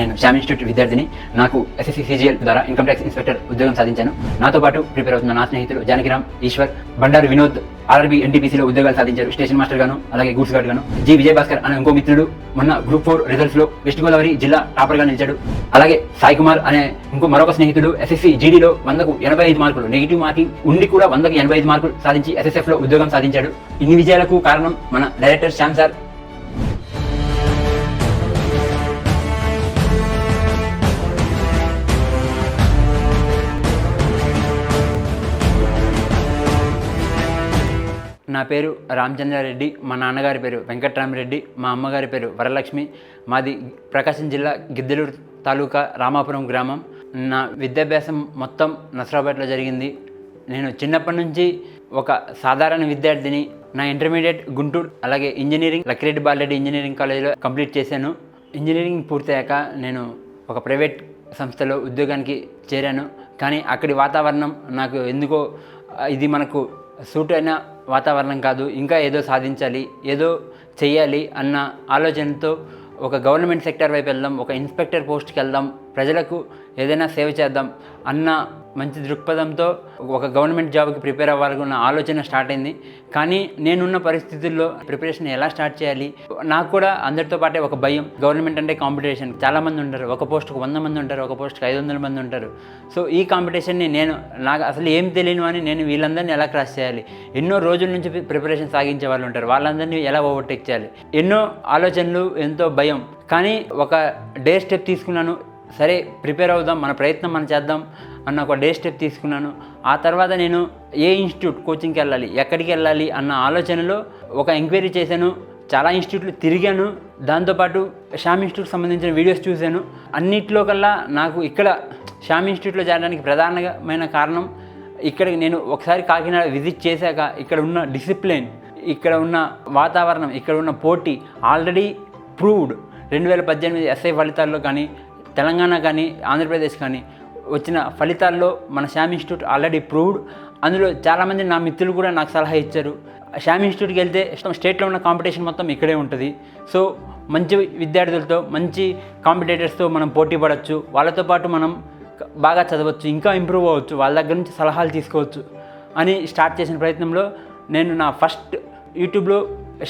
నేను శ్యామ్ ఇన్స్టిట్యూట్ విద్యార్థిని. నాకు ఎస్ఎస్సి సిజిఎల్ ద్వారా ఇన్కమ్ ట్యాక్స్ ఇన్స్పెక్టర్ ఉద్యోగం సాధించాను. నాతో పాటు ప్రిపేర్ అవుతున్న నా స్నేహితులు జానకిరామ్ ఈశ్వర్ బండారు వినోద్ ఆర్ఆర్బీ ఎన్టీపీసీలో ఉద్యోగాలు సాధించారు. స్టేషన్ మాస్టర్ గాను అలాగే గూడ్స్ గార్డ్ గాను. జి విజయ్ భాస్కర్ అనే ఇంకో మిత్రుడు. మొన్న గ్రూప్ ఫోర్ రిజల్ట్స్లో వెస్ట్ గోదావరి జిల్లా టాపర్గా నిలిచాడు. అలాగే సాయి కుమార్ అనే ఇంకో మరొక స్నేహితుడు ఎస్ఎస్సి జీడీలో వందకు ఎనభై ఐదు మార్కులు నెగిటివ్ మార్కింగ్ ఉండి కూడా వందకు ఎనభై ఐదు మార్కులు సాధించి ఎస్ఎస్ఎఫ్లో ఉద్యోగం సాధించాడు. ఇన్ని విజయాలకు కారణం మన డైరెక్టర్ శ్యామ్ సార్ నా పేరు రామచంద్రారెడ్డి మా నాన్నగారి పేరు వెంకట్రామరెడ్డి మా అమ్మగారి పేరు వరలక్ష్మి మాది ప్రకాశం జిల్లా గిద్దలూరు తాలూకా రామాపురం గ్రామం. నా విద్యాభ్యాసం మొత్తం నసరాబాద్లో జరిగింది. నేను చిన్నప్పటి నుంచి ఒక సాధారణ విద్యార్థిని నా ఇంటర్మీడియట్ గుంటూరు అలాగే ఇంజనీరింగ్ లక్కిరెడ్డి బాలరెడ్డి ఇంజనీరింగ్ కాలేజీలో కంప్లీట్ చేశాను. ఇంజనీరింగ్ పూర్తయ్యాక నేను ఒక ప్రైవేట్ సంస్థలో ఉద్యోగానికి చేరాను. కానీ అక్కడి వాతావరణం నాకు ఎందుకో ఇది మనకు సూట్ అయిన వాతావరణం కాదు ఇంకా ఏదో సాధించాలి ఏదో చేయాలి అన్న ఆలోచనతో ఒక గవర్నమెంట్ సెక్టర్ వైపు వెళ్దాం ఒక ఇన్స్పెక్టర్ పోస్ట్కి వెళ్దాం ప్రజలకు ఏదైనా సేవ చేద్దాం అన్న మంచి దృక్పథంతో ఒక గవర్నమెంట్ జాబ్కి ప్రిపేర్ అవ్వాలనుకున్న ఆలోచన స్టార్ట్ అయింది. కానీ నేనున్న పరిస్థితుల్లో ప్రిపరేషన్ ఎలా స్టార్ట్ చేయాలి? నాకు కూడా అందరితో పాటే ఒక భయం. గవర్నమెంట్ అంటే కాంపిటీషన్. చాలామంది ఉంటారు. ఒక పోస్ట్కి వంద మంది ఉంటారు. ఒక పోస్ట్కి ఐదు వందల మంది ఉంటారు. సో ఈ కాంపిటీషన్ని నేను నాకు అసలు ఏం తెలియను అని నేను వీళ్ళందరినీ ఎలా క్రాస్ చేయాలి? ఎన్నో రోజుల నుంచి ప్రిపరేషన్ సాగించే వాళ్ళు ఉంటారు. వాళ్ళందరినీ ఎలా ఓవర్టేక్ చేయాలి? ఎన్నో ఆలోచనలు ఎంతో భయం. కానీ ఒక డే స్టెప్ తీసుకున్నాను. సరే ప్రిపేర్ అవుదాం. మన ప్రయత్నం మనం చేద్దాం. అన్న ఒక డే స్టెప్ తీసుకున్నాను. ఆ తర్వాత నేను ఏ ఇన్స్టిట్యూట్ కోచింగ్కి వెళ్ళాలి ఎక్కడికి వెళ్ళాలి అన్న ఆలోచనలో ఒక ఎంక్వైరీ చేశాను. చాలా ఇన్స్టిట్యూట్లు తిరిగాను. దాంతోపాటు శ్యామ్ ఇన్స్టిట్యూట్ సంబంధించిన వీడియోస్ చూశాను. అన్నిట్లో కల్లా నాకు ఇక్కడ శ్యామ్ ఇన్స్టిట్యూట్లో చేరడానికి ప్రధానమైన కారణం ఇక్కడ నేను ఒకసారి కాకినాడ విజిట్ చేశాక ఇక్కడ ఉన్న డిసిప్లిన్ ఇక్కడ ఉన్న వాతావరణం ఇక్కడ ఉన్న పోటీ ఆల్రెడీ ప్రూవ్డ్ రెండు వేల పద్దెనిమిది ఎస్ఐ ఫలితాల్లో కానీ తెలంగాణ కానీ ఆంధ్రప్రదేశ్ కానీ వచ్చిన ఫలితాల్లో మన శ్యామ్ ఇన్స్టిట్యూట్ ఆల్రెడీ ప్రూవ్డ్. అందులో చాలామంది నా మిత్రులు కూడా నాకు సలహా ఇచ్చారు. శ్యామ్ ఇన్స్టిట్యూట్కి వెళ్తే స్టేట్లో ఉన్న కాంపిటీషన్ మొత్తం ఇక్కడే ఉంటుంది. సో మంచి విద్యార్థులతో మంచి కాంపిటేటర్స్తో మనం పోటీ పడవచ్చు వాళ్ళతో పాటు మనం బాగా చదవచ్చు ఇంకా ఇంప్రూవ్ అవ్వచ్చు వాళ్ళ దగ్గర నుంచి సలహాలు తీసుకోవచ్చు అని స్టార్ట్ చేసిన ప్రయత్నంలో నేను నా ఫస్ట్ యూట్యూబ్లో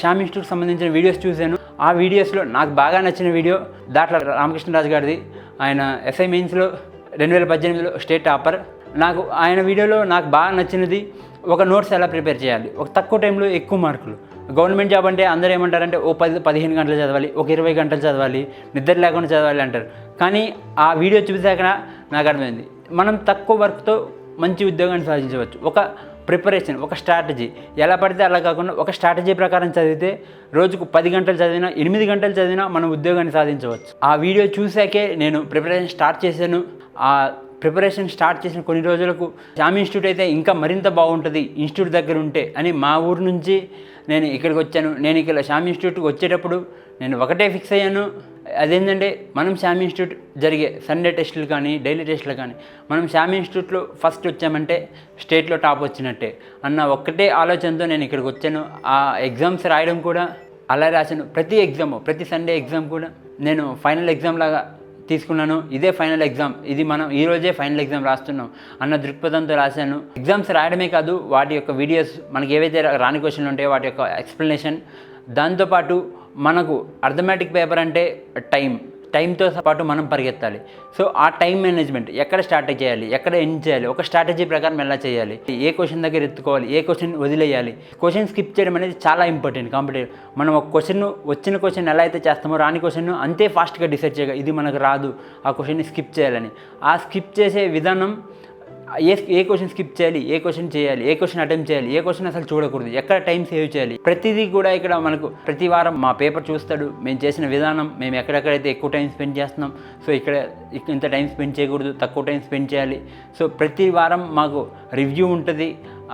శ్యామ్ ఇన్స్టిట్యూట్ సంబంధించిన వీడియోస్ చూశాను. ఆ వీడియోస్లో నాకు బాగా నచ్చిన వీడియో దాంట్లో రామకృష్ణరాజు గారిది. ఆయన ఎస్ఐ మెయిన్స్లో రెండు వేల పద్దెనిమిదిలో స్టేట్ టాపర్. నాకు ఆయన వీడియోలో నాకు బాగా నచ్చినది ఒక నోట్స్ ఎలా ప్రిపేర్ చేయాలి? ఒక తక్కువ టైంలో ఎక్కువ మార్కులు. గవర్నమెంట్ జాబ్ అంటే అందరూ ఏమంటారంటే ఓ పది పదిహేను గంటలు చదవాలి ఒక ఇరవై గంటలు చదవాలి నిద్ర లేకుండా చదవాలి అంటారు. కానీ ఆ వీడియో చూసాక నాకు అర్థమైంది. మనం తక్కువ వర్క్తో మంచి ఉద్యోగాన్ని సాధించవచ్చు. ఒక ప్రిపరేషన్ ఒక స్ట్రాటజీ. ఎలా పడితే అలా కాకుండా ఒక స్ట్రాటజీ ప్రకారం చదివితే రోజుకు పది గంటలు చదివినా ఎనిమిది గంటలు చదివినా మనం ఉద్యోగాన్ని సాధించవచ్చు. ఆ వీడియో చూసాకే నేను ప్రిపరేషన్ స్టార్ట్ చేశాను. ఆ ప్రిపరేషన్ స్టార్ట్ చేసిన కొన్ని రోజులకు జామ్ ఇన్స్టిట్యూట్ అయితే ఇంకా మరింత బాగుంటుంది. ఇన్స్టిట్యూట్ దగ్గర ఉంటే అని మా ఊరు నుంచి నేను ఇక్కడికి వచ్చాను. నేను ఇక్కడ శ్యామ్ ఇన్స్టిట్యూట్కి వచ్చేటప్పుడు నేను ఒకటే ఫిక్స్ అయ్యాను. అదేంటంటే మనం శ్యామ్ ఇన్స్టిట్యూట్ జరిగే సండే టెస్టులు కానీ డైలీ టెస్టులు కానీ మనం శ్యామ్ ఇన్స్టిట్యూట్లో ఫస్ట్ వచ్చామంటే స్టేట్లో టాప్ వచ్చినట్టే అన్న ఒక్కటే ఆలోచనతో నేను ఇక్కడికి వచ్చాను. ఆ ఎగ్జామ్స్ రాయడం కూడా అలా రాశాను. ప్రతి ఎగ్జామ్ ప్రతి సండే ఎగ్జామ్ కూడా నేను ఫైనల్ ఎగ్జామ్ లాగా తీసుకున్నాను. ఇదే ఫైనల్ ఎగ్జామ్ ఇది మనం ఈ రోజే ఫైనల్ ఎగ్జామ్ రాస్తున్నాం అన్న దృక్పథంతో రాశాను. ఎగ్జామ్స్ రాయడమే కాదు వాటి యొక్క వీడియోస్ మనకి ఏవైతే రాని క్వశ్చన్లు ఉంటాయో వాటి యొక్క ఎక్స్ప్లెనేషన్ దాంతోపాటు మనకు అర్థమెటిక్ పేపర్ అంటే టైం టైంతో పాటు మనం పరిగెత్తాలి. సో ఆ టైం మేనేజ్మెంట్ ఎక్కడ స్టార్ట్ చేయాలి ఎక్కడ ఎండ్ చేయాలి ఒక స్ట్రాటజీ ప్రకారం ఎలా చేయాలి ఏ క్వశ్చన్ దగ్గర ఎత్తుకోవాలి ఏ క్వశ్చన్ వదిలేయాలి క్వశ్చన్ స్కిప్ చేయడం అనేది చాలా ఇంపార్టెంట్ కాంపిటేటివ్. మనం ఒక క్వశ్చన్ వచ్చిన క్వశ్చన్ ఎలా అయితే చేస్తామో రాని క్వశ్చన్ అంతే ఫాస్ట్గా డిసైడ్ చేయగా ఇది మనకు రాదు ఆ క్వశ్చన్ని స్కిప్ చేయాలని. ఆ స్కిప్ చేసే విధానం ఏ ఏ క్వశ్చన్ స్కిప్ చేయాలి ఏ క్వశ్చన్ చేయాలి ఏ క్వశ్చన్ అటెంప్ట్ చేయాలి ఏ క్వశ్చన్ అసలు చూడకూడదు ఎక్కడ టైం సేవ్ చేయాలి. ప్రతిదీ కూడా ఇక్కడ మనకు ప్రతి వారం మా పేపర్ చూస్తాడు మేము చేసిన విధానం మేము ఎక్కడెక్కడైతే ఎక్కువ టైం స్పెండ్ చేస్తున్నాం సో ఇక్కడ ఇంత టైం స్పెండ్ చేయకూడదు తక్కువ టైం స్పెండ్ చేయాలి. సో ప్రతి వారం మాకు రివ్యూ ఉంటుంది.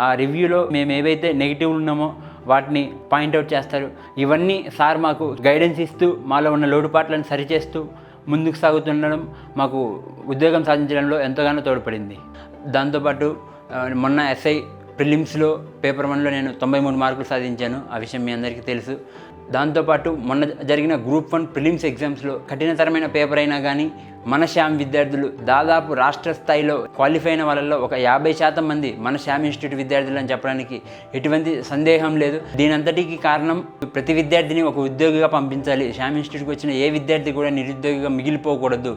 ఆ రివ్యూలో మేము ఏవైతే నెగిటివ్ ఉన్నామో వాటిని పాయింట్అవుట్ చేస్తారు. ఇవన్నీ సార్ మాకు గైడెన్స్ ఇస్తూ మాలో ఉన్న లోటుపాట్లను సరిచేస్తూ ముందుకు సాగుతుండడం మాకు ఉద్యోగం సాధించడంలో ఎంతగానో తోడ్పడింది. దాంతోపాటు మొన్న ఎస్ఐ ప్రిలిమ్స్లో పేపర్ వన్లో నేను తొంభై మూడు మార్కులు సాధించాను. ఆ విషయం మీ అందరికీ తెలుసు. దాంతోపాటు మొన్న జరిగిన గ్రూప్ వన్ ప్రిలిమ్స్ ఎగ్జామ్స్లో కఠినతరమైన పేపర్ అయినా కానీ మన శ్యామ్ విద్యార్థులు దాదాపు రాష్ట్ర స్థాయిలో క్వాలిఫై అయిన వాళ్ళలో ఒక యాభై శాతం మంది మన శ్యామ్ ఇన్స్టిట్యూట్ విద్యార్థులు అని చెప్పడానికి ఎటువంటి సందేహం లేదు. దీనంతటికి కారణం ప్రతి విద్యార్థిని ఒక ఉద్యోగిగా పంపించాలి. శ్యామ్ ఇన్స్టిట్యూట్కి వచ్చిన ఏ విద్యార్థి కూడా నిరుద్యోగిగా మిగిలిపోకూడదు.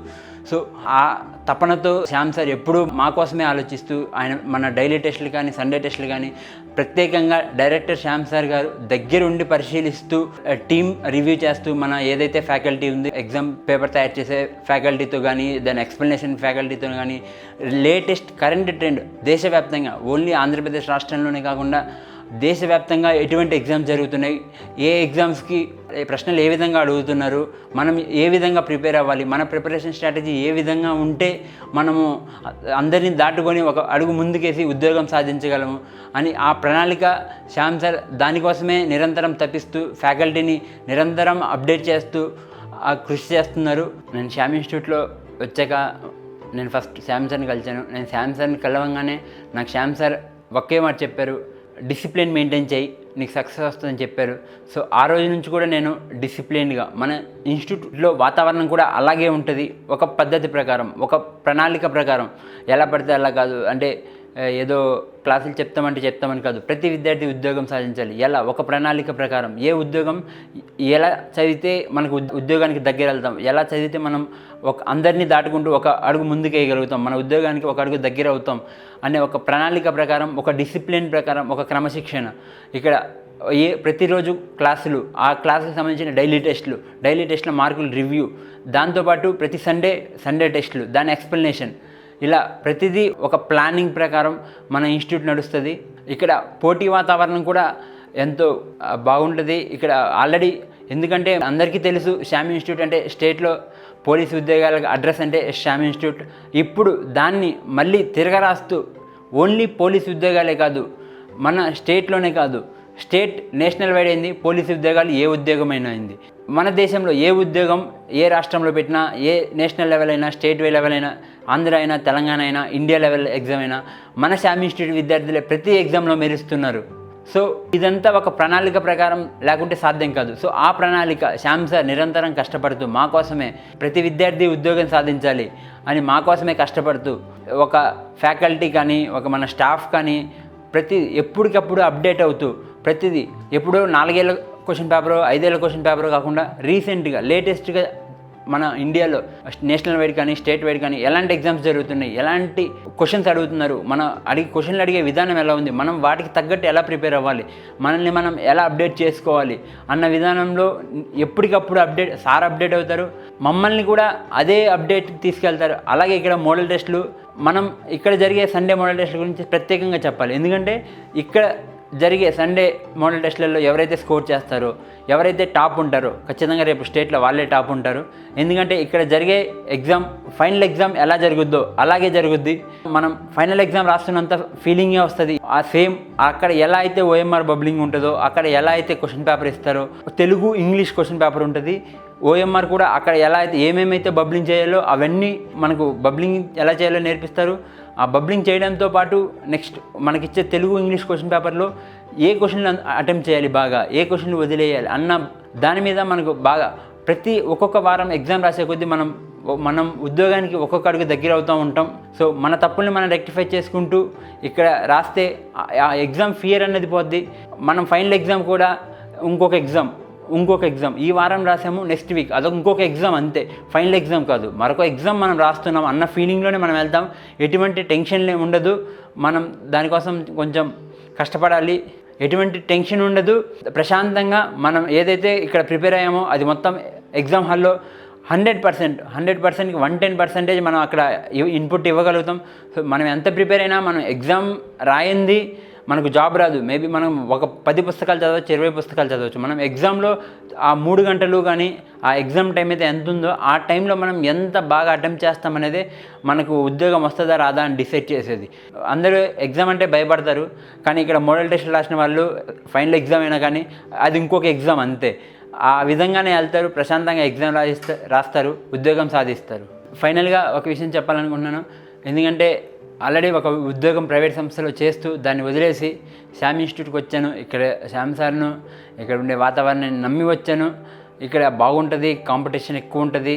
సో ఆ తపనతో శ్యామ్ సార్ ఎప్పుడూ మా కోసమే ఆలోచిస్తూ ఆయన మన డైలీ టెస్టులు కానీ సండే టెస్టులు కానీ ప్రత్యేకంగా డైరెక్టర్ శ్యామ్ సార్ గారు దగ్గరుండి పరిశీలిస్తూ టీం రివ్యూ చేస్తూ మన ఏదైతే ఫ్యాకల్టీ ఉంది ఎగ్జామ్ పేపర్ తయారు చేసే ఫ్యాకల్టీతో కానీ దాని ఎక్స్ప్లెనేషన్ ఫ్యాకల్టీతో కానీ లేటెస్ట్ కరెంట్ ట్రెండ్ దేశవ్యాప్తంగా ఓన్లీ ఆంధ్రప్రదేశ్ రాష్ట్రంలోనే కాకుండా దేశవ్యాప్తంగా ఎటువంటి ఎగ్జామ్స్ జరుగుతున్నాయి ఏ ఎగ్జామ్స్కి ప్రశ్నలు ఏ విధంగా అడుగుతున్నారు మనం ఏ విధంగా ప్రిపేర్ అవ్వాలి మన ప్రిపరేషన్ స్ట్రాటజీ ఏ విధంగా ఉంటే మనము అందరినీ దాటుకొని ఒక అడుగు ముందుకేసి ఉద్యోగం సాధించగలము అని ఆ ప్రణాళిక శ్యామ్ సార్ దానికోసమే నిరంతరం తప్పిస్తూ ఫ్యాకల్టీని నిరంతరం అప్డేట్ చేస్తూ ఆ కృషి చేస్తున్నారు. నేను శ్యామ్ ఇన్స్టిట్యూట్లో వచ్చాక నేను ఫస్ట్ శ్యామ్ సార్ని కలిశాను. నేను శ్యామ్ సార్ని కలవంగానే నాకు శ్యామ్ సార్ ఒకే మాట చెప్పారు. డిసిప్లిన్ మెయింటైన్ చేయి నీకు సక్సెస్ వస్తుందని చెప్పారు. సో ఆ రోజు నుంచి కూడా నేను డిసిప్లిన్గా మన ఇన్స్టిట్యూట్లో వాతావరణం కూడా అలాగే ఉంటుంది. ఒక పద్ధతి ప్రకారం ఒక ప్రణాళిక ప్రకారం. ఎలా పడితే అలా కాదు. అంటే ఏదో క్లాసులు చెప్తామంటే చెప్తామని కాదు. ప్రతి విద్యార్థి ఉద్యోగం సాధించాలి. ఎలా? ఒక ప్రణాళిక ప్రకారం. ఏ ఉద్యోగం ఎలా చదివితే మనకు ఉద్యోగానికి దగ్గర వెళ్తాం. ఎలా చదివితే మనం ఒక అందరినీ దాటుకుంటూ ఒక అడుగు ముందుకేయగలుగుతాం మన ఉద్యోగానికి ఒక అడుగు దగ్గర అవుతాం అనే ఒక ప్రణాళిక ప్రకారం ఒక డిసిప్లిన్ ప్రకారం ఒక క్రమశిక్షణ. ఇక్కడ ఏ ప్రతిరోజు క్లాసులు ఆ క్లాస్కి సంబంధించిన డైలీ టెస్టులు డైలీ టెస్ట్ల మార్కులు రివ్యూ. దాంతోపాటు ప్రతి సండే సండే టెస్టులు దాని ఎక్స్ప్లెనేషన్. ఇలా ప్రతిదీ ఒక ప్లానింగ్ ప్రకారం మన ఇన్స్టిట్యూట్ నడుస్తుంది. ఇక్కడ పోటీ వాతావరణం కూడా ఎంతో బాగుంటుంది. ఇక్కడ ఆల్రెడీ ఎందుకంటే అందరికీ తెలుసు శ్యామ్ ఇన్స్టిట్యూట్ అంటే స్టేట్లో పోలీసు ఉద్యోగాలకు అడ్రస్ అంటే శ్యామ్ ఇన్స్టిట్యూట్. ఇప్పుడు దాన్ని మళ్ళీ తిరగరాస్తూ ఓన్లీ పోలీసు ఉద్యోగాలే కాదు మన స్టేట్లోనే కాదు స్టేట్ నేషనల్ వైడ్ అయింది పోలీసు ఉద్యోగాలు ఏ ఉద్యోగమైనా అయింది. మన దేశంలో ఏ ఉద్యోగం ఏ రాష్ట్రంలో పెట్టినా ఏ నేషనల్ లెవెల్ అయినా స్టేట్ లెవెల్ అయినా ఆంధ్ర అయినా తెలంగాణ అయినా ఇండియా లెవెల్ ఎగ్జామ్ అయినా మన శామ్ ఇన్స్టిట్యూట్ విద్యార్థులే ప్రతి ఎగ్జామ్లో మెరుస్తున్నారు. సో ఇదంతా ఒక ప్రణాళిక ప్రకారం లేకుంటే సాధ్యం కాదు. సో ఆ ప్రణాళిక శ్యామ్ సార్ నిరంతరం కష్టపడుతూ మా కోసమే ప్రతి విద్యార్థి ఉద్యోగం సాధించాలి అని మా కోసమే కష్టపడుతూ ఒక ఫ్యాకల్టీ కానీ ఒక మన స్టాఫ్ కానీ ప్రతి ఎప్పటికప్పుడు అప్డేట్ అవుతూ ప్రతిదీ ఎప్పుడో నాలుగేళ్ళ క్వశ్చన్ పేపర్ ఐదేళ్ళ క్వశ్చన్ పేపర్ కాకుండా రీసెంట్గా లేటెస్ట్గా మన ఇండియాలో నేషనల్ వైడ్ కానీ స్టేట్ వైడ్ కానీ ఎలాంటి ఎగ్జామ్స్ జరుగుతున్నాయి? ఎలాంటి క్వశ్చన్స్ అడుగుతున్నారు? మన అడిగి క్వశ్చన్లు అడిగే విధానం ఎలా ఉంది? మనం వాటికి తగ్గట్టు ఎలా ప్రిపేర్ అవ్వాలి? మనల్ని మనం ఎలా అప్డేట్ చేసుకోవాలి? అన్న విధానంలో ఎప్పటికప్పుడు అప్డేట్ సార్ అప్డేట్ అవుతారు. మమ్మల్ని కూడా అదే అప్డేట్ తీసుకెళ్తారు. అలాగే ఇక్కడ మోడల్ టెస్టులు మనం ఇక్కడ జరిగే సండే మోడల్ టెస్ట్ గురించి ప్రత్యేకంగా చెప్పాలి. ఎందుకంటే ఇక్కడ జరిగే సండే మోడల్ టెస్ట్లలో ఎవరైతే స్కోర్ చేస్తారో ఎవరైతే టాప్ ఉంటారో ఖచ్చితంగా రేపు స్టేట్లో వాళ్ళే టాప్ ఉంటారు. ఎందుకంటే ఇక్కడ జరిగే ఎగ్జామ్ ఫైనల్ ఎగ్జామ్ ఎలా జరుగుద్దో అలాగే జరుగుద్ది. మనం ఫైనల్ ఎగ్జామ్ రాస్తున్నంత ఫీలింగే వస్తుంది. ఆ సేమ్ అక్కడ ఎలా అయితే ఓఎంఆర్ బబ్లింగ్ ఉంటుందో అక్కడ ఎలా అయితే క్వశ్చన్ పేపర్ ఇస్తారో తెలుగు ఇంగ్లీష్ క్వశ్చన్ పేపర్ ఉంటుంది. ఓఎంఆర్ కూడా అక్కడ ఎలా అయితే ఏమేమైతే బబ్లింగ్ చేయాలో అవన్నీ మనకు బబ్లింగ్ ఎలా చేయాలో నేర్పిస్తారు. ఆ బబ్లింగ్ చేయడంతో పాటు నెక్స్ట్ మనకిచ్చే తెలుగు ఇంగ్లీష్ క్వశ్చన్ పేపర్లో ఏ క్వశ్చన్లు అటెంప్ట్ చేయాలి బాగా ఏ క్వశ్చన్లు వదిలేయాలి అన్న దాని మీద మనకు బాగా ప్రతి ఒక్కొక్క వారం ఎగ్జామ్ రాసే కొద్దీ మనం మనం ఉద్యోగానికి ఒక్కొక్క అడుగు దగ్గర అవుతూ ఉంటాం. సో మన తప్పుల్ని మనం రెక్టిఫై చేసుకుంటూ ఇక్కడ రాస్తే ఆ- ఆ ఎగ్జామ్ ఫియర్ అనేది పోద్ది. మనం ఫైనల్ ఎగ్జామ్ కూడా ఇంకొక ఎగ్జామ్ ఇంకొక ఎగ్జామ్ ఈ వారం రాసాము నెక్స్ట్ వీక్ అదొక ఇంకొక ఎగ్జామ్ అంతే. ఫైనల్ ఎగ్జామ్ కాదు. మరొక ఎగ్జామ్ మనం రాస్తున్నాం అన్న ఫీలింగ్లోనే మనం వెళ్తాం. ఎటువంటి టెన్షన్ ఉండదు. మనం దానికోసం కొంచెం కష్టపడాలి. ఎటువంటి టెన్షన్ ఉండదు. ప్రశాంతంగా మనం ఏదైతే ఇక్కడ ప్రిపేర్ అయ్యామో అది మొత్తం ఎగ్జామ్ హాల్లో హండ్రెడ్ పర్సెంట్ హండ్రెడ్ పర్సెంట్కి వన్ టెన్ పర్సెంటేజ్ మనం అక్కడ ఇన్పుట్ ఇవ్వగలుగుతాం. సో మనం ఎంత ప్రిపేర్ అయినా మనం ఎగ్జామ్ రాయింది మనకు జాబ్ రాదు. మేబీ మనం ఒక పది పుస్తకాలు చదవచ్చు ఇరవై పుస్తకాలు చదవచ్చు. మనం ఎగ్జామ్లో ఆ మూడు గంటలు కానీ ఆ ఎగ్జామ్ టైం అయితే ఎంత ఉందో ఆ టైంలో మనం ఎంత బాగా అటెంప్ట్ చేస్తామనేదే మనకు ఉద్యోగం వస్తుందా రాదా అని డిసైడ్ చేసేది. అందరూ ఎగ్జామ్ అంటే భయపడతారు. కానీ ఇక్కడ మోడల్ టెస్ట్ రాసిన వాళ్ళు ఫైనల్ ఎగ్జామ్ అయినా కానీ అది ఇంకొక ఎగ్జామ్ అంతే. ఆ విధంగానే వెళ్తారు ప్రశాంతంగా ఎగ్జామ్ రాయిస్తా రాస్తారు ఉద్యోగం సాధిస్తారు. ఫైనల్గా ఒక విషయం చెప్పాలనుకుంటున్నాను. ఎందుకంటే ఆల్రెడీ ఒక ఉద్యోగం ప్రైవేట్ సంస్థలో చేస్తూ దాన్ని వదిలేసి శ్యామ్ ఇన్స్టిట్యూట్కి వచ్చాను. ఇక్కడ శ్యామ్ సార్ను ఇక్కడ ఉండే వాతావరణాన్ని నమ్మి వచ్చాను. ఇక్కడ బాగుంటుంది కాంపిటీషన్ ఎక్కువ ఉంటుంది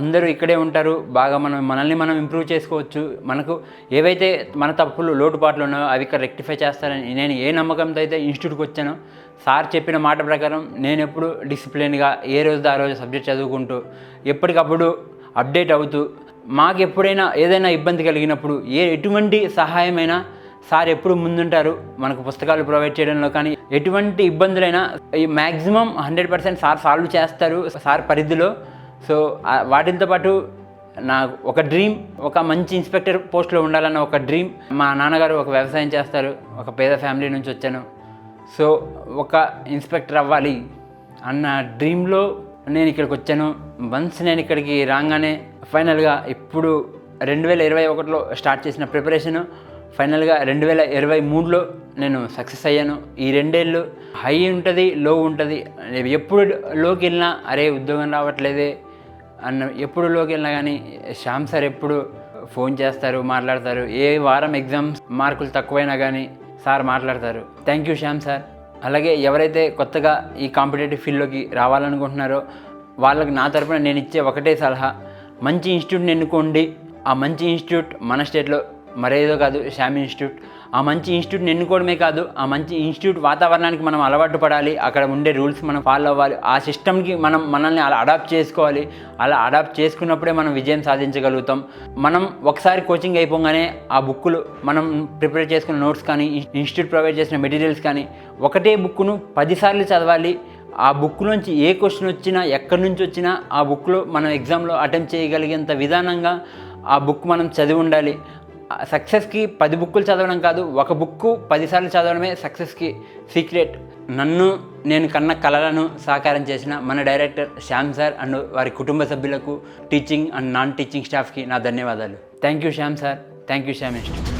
అందరూ ఇక్కడే ఉంటారు. బాగా మనం మనల్ని మనం ఇంప్రూవ్ చేసుకోవచ్చు. మనకు ఏవైతే మన తప్పులు లోటుపాట్లు ఉన్నాయో అవి ఇక్కడ రెక్టిఫై చేస్తారని నేను ఏ నమ్మకంతో అయితే ఇన్స్టిట్యూట్కి వచ్చానో సార్ చెప్పిన మాట ప్రకారం నేను ఎప్పుడు డిసిప్లిన్గా ఏ రోజు ఆ రోజు సబ్జెక్ట్ చదువుకుంటూ ఎప్పటికప్పుడు అప్డేట్ అవుతూ మాకు ఎప్పుడైనా ఏదైనా ఇబ్బంది కలిగినప్పుడు ఏ ఎటువంటి సహాయమైనా సార్ ఎప్పుడు ముందుంటారు మనకు పుస్తకాలు ప్రొవైడ్ చేయడంలో కానీ ఎటువంటి ఇబ్బందులైనా maximum hundred percent sir solve చేస్తారు సార్ పరిధిలో. సో వాటితో పాటు నా ఒక డ్రీమ్ ఒక మంచి ఇన్స్పెక్టర్ పోస్ట్లో ఉండాలన్న ఒక డ్రీమ్. మా నాన్నగారు ఒక వ్యవసాయం చేస్తారు ఒక పేద ఫ్యామిలీ నుంచి వచ్చాను. సో ఒక ఇన్స్పెక్టర్ అవ్వాలి అన్న డ్రీమ్లో నేను ఇక్కడికి వచ్చాను. వన్స్ నేను ఇక్కడికి రాగానే ఫైనల్గా ఇప్పుడు రెండు వేల ఇరవై ఒకటిలో స్టార్ట్ చేసిన ప్రిపరేషను ఫైనల్గా రెండు వేల ఇరవై మూడులో నేను సక్సెస్ అయ్యాను. ఈ రెండేళ్ళు హై ఉంటుంది లో ఉంటుంది. ఎప్పుడు లోకి వెళ్ళినా అరే ఉద్యోగం రావట్లేదే అన్న ఎప్పుడు లోకి వెళ్ళినా కానీ శ్యామ్ సార్ ఎప్పుడు ఫోన్ చేస్తారు మాట్లాడతారు. ఏ వారం ఎగ్జామ్స్ మార్కులు తక్కువైనా కానీ సార్ మాట్లాడతారు. Thank you Shyam sir. అలాగే ఎవరైతే కొత్తగా ఈ కాంపిటేటివ్ ఫీల్డ్లోకి రావాలనుకుంటున్నారో వాళ్ళకి నా తరపున నేను ఇచ్చే ఒకటే సలహా మంచి ఇన్స్టిట్యూట్ని ఎన్నుకోండి. ఆ మంచి ఇన్స్టిట్యూట్ మన స్టేట్లో మరేదో కాదు శ్యామ్ ఇన్స్టిట్యూట్. ఆ మంచి ఇన్స్టిట్యూట్ని ఎన్నుకోవడమే కాదు ఆ మంచి ఇన్స్టిట్యూట్ వాతావరణానికి మనం అలవాటు పడాలి. అక్కడ ఉండే రూల్స్ మనం ఫాలో అవ్వాలి. ఆ సిస్టమ్కి మనం మనల్ని అలా అడాప్ట్ చేసుకోవాలి. అలా అడాప్ట్ చేసుకున్నప్పుడే మనం విజయం సాధించగలుగుతాం. మనం ఒకసారి కోచింగ్ అయిపోగానే ఆ బుక్కులు మనం ప్రిపేర్ చేసుకున్న నోట్స్ కానీ ఇన్స్టిట్యూట్ ప్రొవైడ్ చేసిన మెటీరియల్స్ కానీ ఒకటే బుక్ను పదిసార్లు చదవాలి. ఆ బుక్ నుంచి ఏ క్వశ్చన్ వచ్చినా ఎక్కడి నుంచి వచ్చినా ఆ బుక్లో మనం ఎగ్జామ్లో అటెంప్ట్ చేయగలిగేంత విధానంగా ఆ బుక్ మనం చదివి ఉండాలి. సక్సెస్కి పది బుక్కులు చదవడం కాదు ఒక బుక్ పదిసార్లు చదవడమే సక్సెస్కి సీక్రెట్. నన్ను నేను కన్న కళలను సాకారం చేసిన మన డైరెక్టర్ శ్యామ్ సార్ అండ్ వారి కుటుంబ సభ్యులకు టీచింగ్ అండ్ నాన్ టీచింగ్ స్టాఫ్కి నా ధన్యవాదాలు. Thank you Shyam sir. Thank you Shyam institute